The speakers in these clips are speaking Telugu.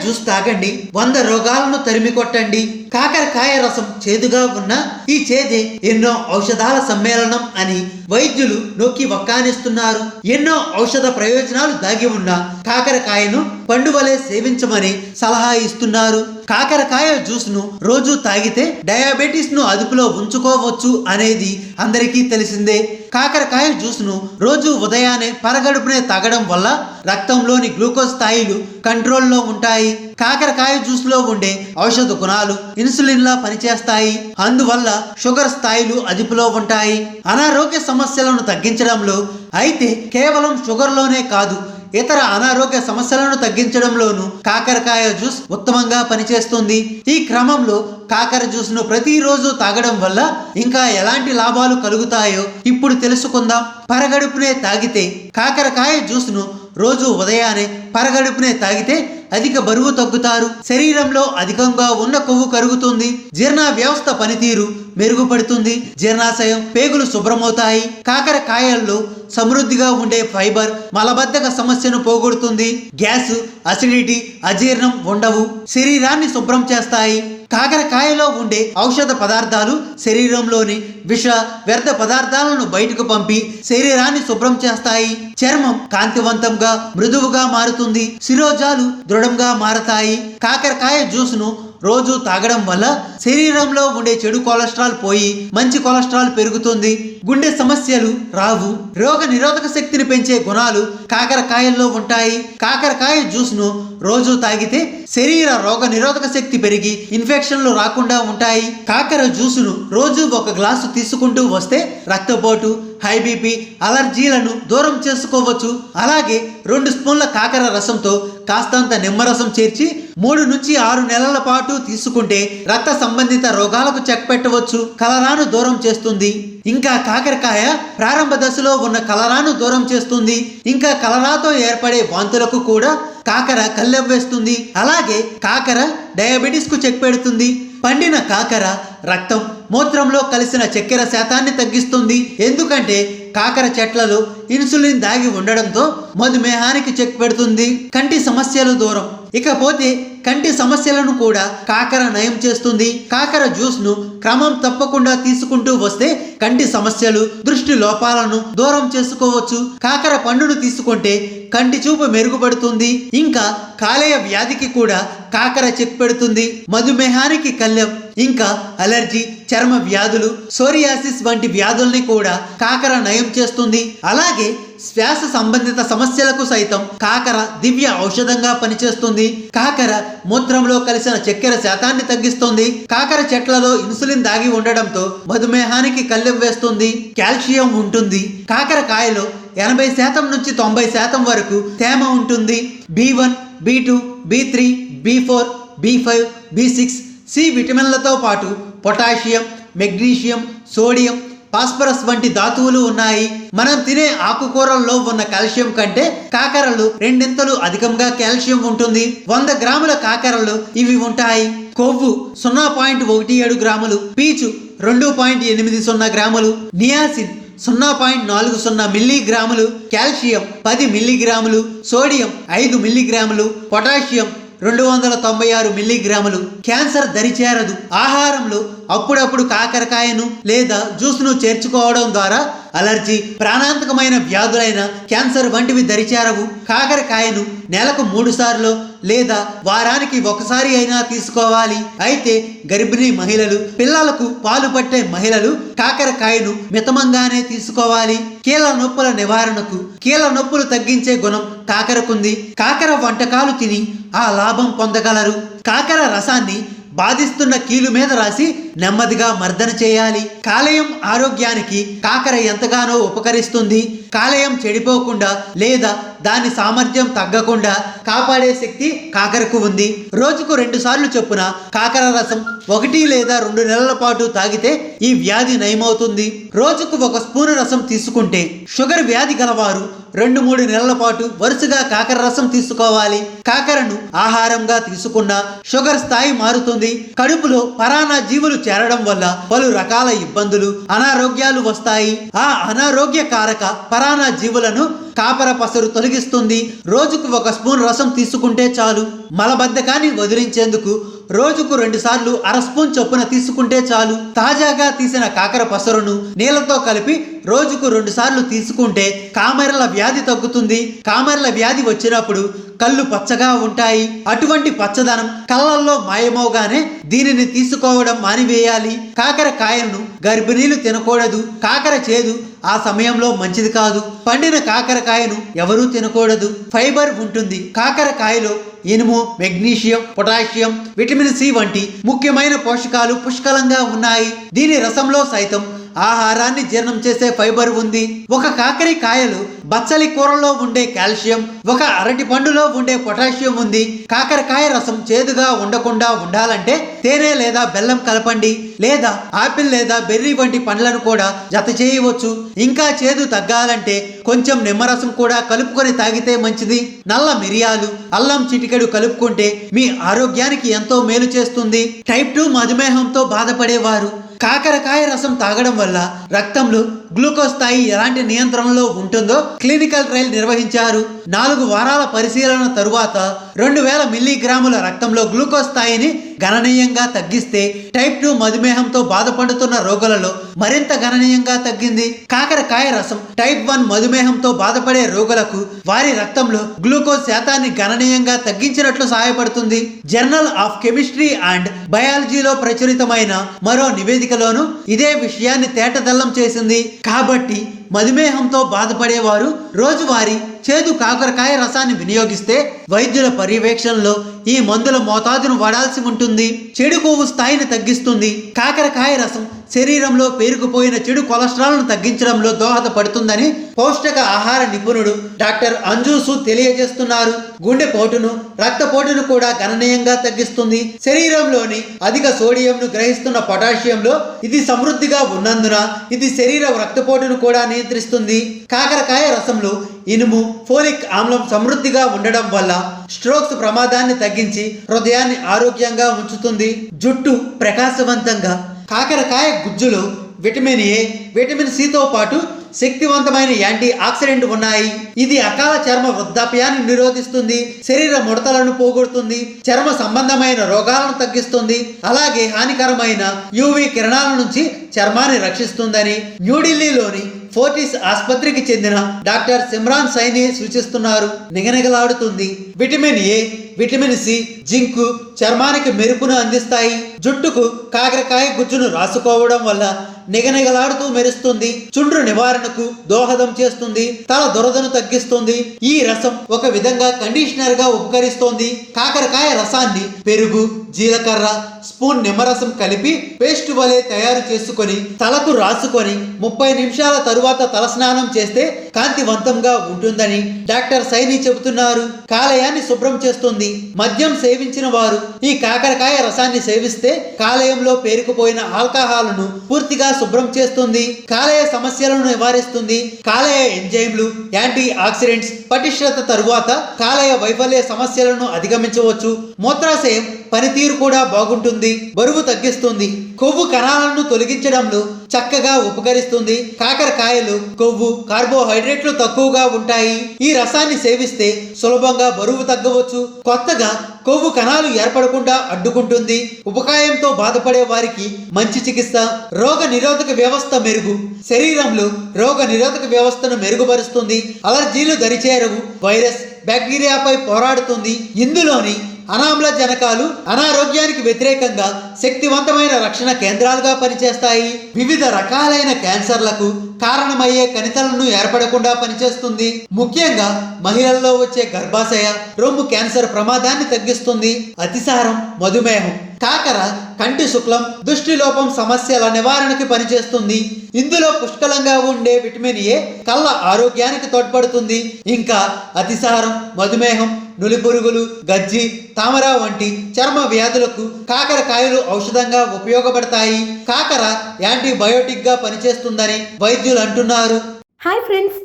జ్యూస్ తాగండి. వంద రోగాలను తరిమి కొట్టండి కాకరకాయ రసం చేదుగా ఉన్న ఈ చేదే ఎన్నో ఔషధాల సమ్మేళనం అని వైద్యులు నొక్కి వక్కానిస్తున్నారు. ఎన్నో ఔషధ ప్రయోజనాలు దాగి ఉన్న కాకరకాయను పండువలే సేవించమని సలహా ఇస్తున్నారు. కాకరకాయ జ్యూస్ను రోజు తాగితే డయాబెటీస్ను అదుపులో ఉంచుకోవచ్చు అనేది అందరికీ తెలిసిందే. కాకరకాయ జ్యూస్ను రోజు ఉదయాన్నే పరగడుపునే తాగడం వల్ల రక్తంలోని గ్లూకోజ్ స్థాయిలు కంట్రోల్లో ఉంటాయి. కాకరకాయ జ్యూస్లో ఉండే ఔషధ గుణాలు ఇన్సులిన్ లా పనిచేస్తాయి. అందువల్ల షుగర్ స్థాయిలు అదుపులో ఉంటాయి. అనారోగ్య సమస్యలను తగ్గించడంలో అయితే కేవలం షుగర్లోనే కాదు ఇతర అనారోగ్య సమస్యలను తగ్గించడంలోనూ కాకరకాయ జ్యూస్ ఉత్తమంగా పనిచేస్తుంది. ఈ క్రమంలో కాకర జ్యూస్ను ప్రతిరోజు తాగడం వల్ల ఇంకా ఎలాంటి లాభాలు కలుగుతాయో ఇప్పుడు తెలుసుకుందాం. పరగడుపునే తాగితే కాకరకాయ జ్యూస్ను రోజు ఉదయాన్నే పరగడుపునే తాగితే అధిక బరువు తగ్గుతారు. శరీరంలో అధికంగా ఉన్న కొవ్వు కరుగుతుంది. జీర్ణ వ్యవస్థ పనితీరు. మెరుగుపడుతుంది. జీర్ణాశయం పేగులు శుభ్రమవుతాయి. కాకరకాయల్లో సమృద్ధిగా ఉండే ఫైబర్ మలబద్ధక సమస్యను పోగొడుతుంది. గ్యాస్ అసిడిటీ అజీర్ణం ఉండవు. శరీరాన్ని శుభ్రం చేస్తాయి. కాకరకాయలో ఉండే ఔషధ పదార్థాలు శరీరంలోని విష వ్యర్థ పదార్థాలను బయటకు పంపి శరీరాన్ని శుభ్రం చేస్తాయి. చర్మం కాంతివంతంగా మృదువుగా మారుతుంది. శిరోజాలు దృఢంగా మారతాయి. కాకరకాయ జ్యూస్ను రోజు తాగడం వల్ల శరీరంలో ఉండే చెడు కొలెస్ట్రాల్ పోయి మంచి కొలెస్ట్రాల్ పెరుగుతుంది. గుండె సమస్యలు రావు. రోగ నిరోధక శక్తిని పెంచే గుణాలు కాకరకాయల్లో ఉంటాయి. కాకరకాయ జ్యూస్ను రోజు తాగితే శరీర రోగ నిరోధక శక్తి పెరిగి ఇన్ఫెక్షన్లు రాకుండా ఉంటాయి. కాకర జ్యూసును రోజు ఒక గ్లాసు తీసుకుంటూ వస్తే రక్తపోటు హై బీపీ అలర్జీలను దూరం చేసుకోవచ్చు. అలాగే రెండు స్పూన్ల కాకర రసంతో కాస్తంత నిమ్మరసం చేర్చి మూడు నుంచి ఆరు నెలల పాటు తీసుకుంటే రక్త సంబంధిత రోగాలకు చెక్ పెట్టవచ్చు. కలరాను దూరం చేస్తుంది. ఇంకా కాకరకాయ ప్రారంభ దశలో ఉన్న కలరాను దూరం చేస్తుంది. ఇంకా కలరాతో ఏర్పడే వాంతులకు కూడా కాకర కళ్ళెవ్వేస్తుంది. అలాగే కాకర డయాబెటీస్కు చెక్ పెడుతుంది. పండిన కాకర రక్తం మూత్రంలో కలిసిన చక్కెర శాతాన్ని తగ్గిస్తుంది. ఎందుకంటే కాకర చెట్లలో ఇన్సులిన్ దాగి ఉండడంతో మధుమేహానికి చెక్ పెడుతుంది. కంటి సమస్యలు దూరం. ఇకపోతే కంటి సమస్యలను కూడా కాకర నయం చేస్తుంది. కాకర జ్యూస్ను క్రమం తప్పకుండా తీసుకుంటూ వస్తే కంటి సమస్యలు దృష్టి లోపాలను దూరం చేసుకోవచ్చు. కాకర పండును తీసుకుంటే కంటి చూపు మెరుగుపడుతుంది. ఇంకా కాలేయ వ్యాధికి కూడా కాకర చెక్ పెడుతుంది. మధుమేహానికి కళ్ళెం ఇంకా అలర్జీ చర్మ వ్యాధులు సోరియాసిస్ వంటి వ్యాధుల్ని కూడా కాకర నయం చేస్తుంది. అలాగే శ్వాస సంబంధిత సమస్యలకు సైతం కాకర దివ్య ఔషధంగా పనిచేస్తుంది. కాకర మూత్రంలో కలిసిన చక్కెర శాతాన్ని తగ్గిస్తుంది. కాకర చెట్లలో ఇన్సులిన్ దాగి ఉండడంతో మధుమేహానికి కళ్ళెం వేస్తుంది. కాల్షియం ఉంటుంది. కాకరకాయలో ఎనభై శాతం నుంచి తొంభై శాతం వరకు తేమ ఉంటుంది. B one B two B three B four B five B six C విటమిన్లతో పాటు పొటాషియం మెగ్నీషియం సోడియం ఫాస్ఫరస్ వంటి ధాతువులు ఉన్నాయి. మనం తినే ఆకుకూరల్లో ఉన్న కాల్షియం కంటే కాకరలు రెండింతలు అధికంగా కాల్షియం ఉంటుంది. వంద గ్రాముల కాకరలు ఇవి ఉంటాయి. కొవ్వు సున్నా పాయింట్ ఒకటి ఏడు గ్రాములు పీచు రెండు పాయింట్ ఎనిమిది సున్నా గ్రాములు నియాసిన్ సున్నా పాయింట్ నాలుగు సున్నా మిల్లీగ్రాములు కాల్షియం పది మిల్లీగ్రాములు సోడియం ఐదు మిల్లీగ్రాములు పొటాషియం రెండు వందల తొంభై ఆరు మిల్లీగ్రాములు క్యాన్సర్ దరిచేరదు. ఆహారంలో అప్పుడప్పుడు కాకరకాయను లేదా జ్యూస్ను చేర్చుకోవడం ద్వారా అలర్జీ ప్రాణాంతకమైన వ్యాధులైన క్యాన్సర్ వంటివి దరిచేరవు. కాకరకాయను నెలకు మూడు సార్లు లేదా వారానికి ఒకసారి అయినా తీసుకోవాలి. అయితే గర్భిణీ మహిళలు పిల్లలకు పాలు పట్టే మహిళలు కాకరకాయను మితమంగానే తీసుకోవాలి. కీళ్ళ నొప్పుల నివారణకు కీళ్ళ నొప్పులు తగ్గించే గుణం కాకరకుంది. కాకర వంటకాలు తిని ఆ లాభం పొందగలరు. కాకర రసాన్ని బాధిస్తున్న కీలు మీద రాసి నెమ్మదిగా మర్దన చేయాలి. కాలేయం ఆరోగ్యానికి కాకర ఎంతగానో ఉపకరిస్తుంది. కాలేయం చెడిపోకుండా లేదా దాని సామర్థ్యం తగ్గకుండా కాపాడే శక్తి కాకరకు ఉంది. రోజుకు రెండు సార్లు చొప్పున కాకర రసం ఒకటి లేదా రెండు నెలల పాటు తాగితే ఈ వ్యాధి నయమవుతుంది. రోజుకు ఒక స్పూను రసం తీసుకుంటే షుగర్ వ్యాధి గలవారు రెండు మూడు నెలల పాటు వరుసగా కాకర రసం తీసుకోవాలి. కాకరను ఆహారంగా తీసుకున్న షుగర్ స్థాయి మారుతుంది. కడుపులో పరానా జీవులు చేరడం వల్ల పలు రకాల ఇబ్బందులు అనారోగ్యాలు వస్తాయి. ఆ అనారోగ్య కారక పరాన్న జీవులను కాపర పసరు తొలగిస్తుంది. రోజుకు ఒక స్పూన్ రసం తీసుకుంటే చాలు. మలబద్ధకాన్ని వదిలించేందుకు రోజుకు రెండు సార్లు అర స్పూన్ చొప్పున తీసుకుంటే చాలు. తాజాగా తీసిన కాకర పసరును నీళ్ళతో కలిపి రోజుకు రెండు సార్లు తీసుకుంటే కామెరల వ్యాధి తగ్గుతుంది. కామెరల వ్యాధి వచ్చినప్పుడు కళ్ళు పచ్చగా ఉంటాయి. అటువంటి పచ్చదనం కళ్ళల్లో మాయమవగానే దీనిని తీసుకోవడం మానివేయాలి. కాకరకాయలను గర్భిణీలు తినకూడదు. కాకర చేదు ఆ సమయంలో మంచిది కాదు. పండిన కాకరకాయను ఎవరూ తినకూడదు. ఫైబర్ ఉంటుంది. కాకరకాయలో ఇనుము మెగ్నీషియం పొటాషియం విటమిన్ సి వంటి ముఖ్యమైన పోషకాలు పుష్కలంగా ఉన్నాయి. దీని రసంలో సైతం ఆహారాన్ని జీర్ణం చేసే ఫైబర్ ఉంది. ఒక కాకరి కాయలు బచ్చలి కూరలో ఉండే కాల్షియం ఒక అరటి పండులో ఉండే పొటాషియం ఉంది. కాకరకాయ రసం చేదుగా ఉండకుండా ఉండాలంటే తేనె లేదా బెల్లం కలపండి లేదా ఆపిల్ లేదా బెర్రీ వంటి పండ్లను కూడా జత చేయవచ్చు. ఇంకా చేదు తగ్గాలంటే కొంచెం నిమ్మరసం కూడా కలుపుకొని తాగితే మంచిది. నల్ల మిరియాలు అల్లం చిటికెడు కలుపుకుంటే మీ ఆరోగ్యానికి ఎంతో మేలు చేస్తుంది. టైప్ టూ మధుమేహంతో బాధపడేవారు. కాకరకాయ రసం తాగడం వల్ల రక్తంలో గ్లూకోజ్ స్థాయి ఎలాంటి నియంత్రణలో ఉంటుందో క్లినికల్ ట్రయల్ నిర్వహించారు. నాలుగు వారాల పరిశీలన తరువాత రెండు వేల మిల్లీగ్రాముల రక్తంలో గ్లూకోజ్ స్థాయిని గణనీయంగా తగ్గిస్తే టైప్ టూ మధుమేహంతో బాధపడుతున్న రోగులలో మరింత గణనీయంగా తగ్గింది. కాకరకాయ రసం టైప్ వన్ మధుమేహంతో బాధపడే రోగులకు వారి రక్తంలో గ్లూకోజ్ శాతాన్ని గణనీయంగా తగ్గించినట్లు సహాయపడుతుంది. జర్నల్ ఆఫ్ కెమిస్ట్రీ అండ్ బయాలజీలో ప్రచురితమైన మరో నివేదికలోను ఇదే విషయాన్ని తేటతెల్లం చేసింది. కాబట్టి మధుమేహంతో బాధపడేవారు రోజువారీ చేదు కాకరకాయ రసాన్ని వినియోగిస్తే వైద్యుల పర్యవేక్షణలో ఈ మందుల మోతాదును వాడాల్సి ఉంటుంది. చెడు కొవ్వు స్థాయిని తగ్గిస్తుంది. కాకరకాయ రసం శరీరంలో పేరుకుపోయిన చెడు కొలెస్ట్రాల్ను తగ్గించడంలో దోహదపడుతుందని పౌష్టిక ఆహార నిపుణుడు డాక్టర్ అంజూసు తెలియజేస్తున్నారు. గుండెపోటును రక్తపోటును కూడా గణనీయంగా తగ్గిస్తుంది. శరీరంలోని అధిక సోడియంను గ్రహిస్తున్న పొటాషియంలో ఇది సమృద్ధిగా ఉన్నందున ఇది శరీర రక్తపోటును కూడా నియంత్రిస్తుంది. కాకరకాయ రసంలో ఇనుము ఫోలిక్ ఆమ్లం సమృద్ధిగా ఉండడం వల్ల స్ట్రోక్స్ ప్రమాదాన్ని తగ్గించి హృదయాన్ని ఆరోగ్యంగా ఉంచుతుంది. జుట్టు ప్రకాశవంతంగా కాకరకాయ గుజ్జులో విటమిన్ ఏ విటమిన్ సితో పాటు శక్తివంతమైన యాంటీ ఆక్సిడెంట్ ఉన్నాయి. ఇది అకాల చర్మ వృద్ధాప్యాన్ని నిరోధిస్తుంది శరీర ముడతలను పోగొడుతుంది చర్మ సంబంధమైన రోగాలను తగ్గిస్తుంది అలాగే హానికరమైన యూవి కిరణాల నుంచి చర్మాన్ని రక్షిస్తుందని న్యూఢిల్లీలోని ఫోర్టిస్ ఆసుపత్రికి చెందిన డాక్టర్ సిమ్రాన్ సైని సూచిస్తున్నారు. నిగనిగలాడుతుంది. Vitamin A vitamin C zinc చర్మానికి మెరుపును అందిస్తాయి. జుట్టుకు కాకరకాయ గుజ్జును రాసుకోవడం వల్ల నిగనిగలాడుతూ మెరుస్తుంది. చుండ్రు నివారణకు దోహదం చేస్తుంది. తల దురదను తగ్గిస్తుంది. ఈ రసం ఒక విధంగా కండిషనర్గా ఉపకరిస్తోంది. కాకరకాయ రసాన్ని పెరుగు జీలకర్ర స్పూన్ నిమ్మరసం కలిపి పేస్ట్ వలె తయారు చేసుకొని తలకు రాసుకొని ముప్పై నిమిషాల తరువాత తలస్నానం చేస్తే కాంతివంతంగా ఉంటుందని డాక్టర్ సైని చెబుతున్నారు. కాలేయాన్ని శుభ్రం చేస్తుంది. మద్యం సేవించిన వారు ఈ కాకరకాయ రసాన్ని సేవిస్తే కాలేయంలో పేరుకుపోయిన ఆల్కహాల్ను పూర్తిగా శుభ్రం చేస్తుంది కాలేయ సమస్యలను నివారిస్తుంది. కాలేయ ఎంజైమ్లు యాంటీ ఆక్సిడెంట్స్ పటిష్టత తరువాత కాలేయ వైఫల్య సమస్యలను అధిగమించవచ్చు. మూత్రాశయం పనితీరు కూడా బాగుంటుంది బరువు తగ్గిస్తుంది. కొవ్వు కణాలను తొలగించడంలో చక్కగా ఉపకరిస్తుంది. కాకరకాయలు కొవ్వు కార్బోహైడ్రేట్లు తక్కువగా ఉంటాయి. ఈ రసాన్ని సేవిస్తే సులభంగా బరువు తగ్గవచ్చు. కొత్తగా కొవ్వు కణాలు ఏర్పడకుండా అడ్డుకుంటుంది. ఉపకాయంతో బాధపడే వారికి మంచి చికిత్స రోగ నిరోధక వ్యవస్థ మెరుగు. శరీరంలో రోగ నిరోధక వ్యవస్థను మెరుగుపరుస్తుంది. అలర్జీలు దరిచేరవు. వైరస్ బ్యాక్టీరియాపై పోరాడుతుంది. ఇందులోని అనామ్లజనకాలు అనారోగ్యానికి వ్యతిరేకంగా శక్తివంతమైన రక్షణ కేంద్రాలుగా పనిచేస్తాయి. వివిధ రకాలైన క్యాన్సర్లకు కారణమయ్యే కణితలను ఏర్పడకుండా పనిచేస్తుంది. ముఖ్యంగా మహిళల్లో వచ్చే గర్భాశయ రొమ్ము క్యాన్సర్ ప్రమాదాన్ని తగ్గిస్తుంది. అతిసారం మధుమేహం కాకర కంటి శుక్లం దృష్టిలోపం సమస్యల నివారణకి పనిచేస్తుంది. ఇందులో పుష్కలంగా ఉండే విటమిన్ ఏ కళ్ళ ఆరోగ్యానికి తోడ్పడుతుంది. ఇంకా అతిసారం మధుమేహం నులిపురుగులు గజ్జి తామర వంటి చర్మ వ్యాధులకు కాకరకాయలు ఔషధంగా ఉపయోగపడతాయి. కాకర యాంటీబయోటిక్గా పనిచేస్తుందని వైద్యులు అంటున్నారు. హాయ్ ఫ్రెండ్స్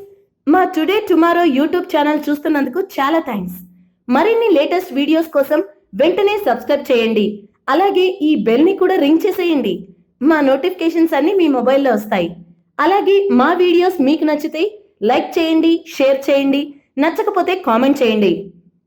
మా టుడే టుమారో యూట్యూబ్ ఛానల్ చూస్తున్నందుకు చాలా థ్యాంక్స్ మరిన్ని లేటెస్ట్ వీడియోస్ కోసం వెంటనే సబ్స్క్రైబ్ చేయండి. అలాగే ఈ బెల్ని కూడా రింగ్ చేసేయండి. మా నోటిఫికేషన్స్ అన్ని మీ మొబైల్లో వస్తాయి. అలాగే మా వీడియోస్ మీకు నచ్చితే లైక్ చేయండి షేర్ చేయండి నచ్చకపోతే కామెంట్ చేయండి.